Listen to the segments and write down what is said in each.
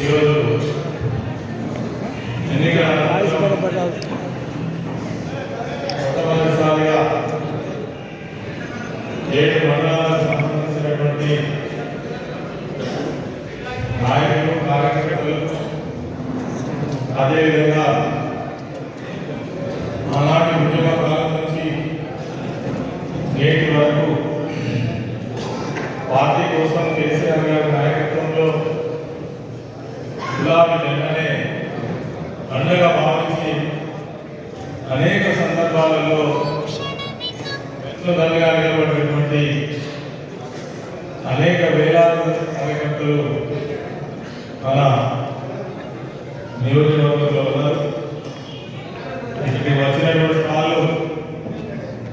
ఈరోజు ఎన్నికల మొట్టమొదటిసారిగా ఏడు మండలాలకు సంబంధించినటువంటి నాయకులు కార్యకర్తలు అదేవిధంగా ఆనాటి ఉద్యమ కాలం నుంచి నేటి వరకు పార్టీ కోసం కేసీఆర్ గారి నాయకత్వంలో గులాబీ జెండనే అండగా భావించి అనేక సందర్భాలలో వెనుకదలుగా నిలబడినటువంటి అనేక వేలాది కార్యకర్తలు మన నియోజకవర్గంలో ఉన్నారు. ఇక్కడికి వచ్చినటువంటి వాళ్ళు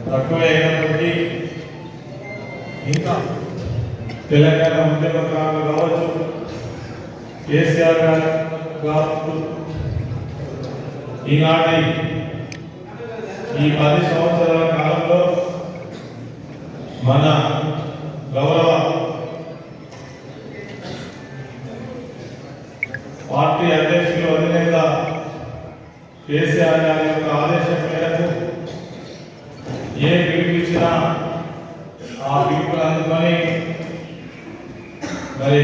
తక్కువ అయినప్పటికీ ఇంకా తెలంగాణ ఉద్యమకారులు కావచ్చు కేసీఆర్ గారు ఈనాటి ఈ పది సంవత్సరాల కాలంలో మన గౌరవ పార్టీ అధ్యక్షులు అధినేత కేసీఆర్ గారి యొక్క ఆదేశం మేరకు ఏ పిలిపించినా ఆ పిలుపులు అందుకొని మరి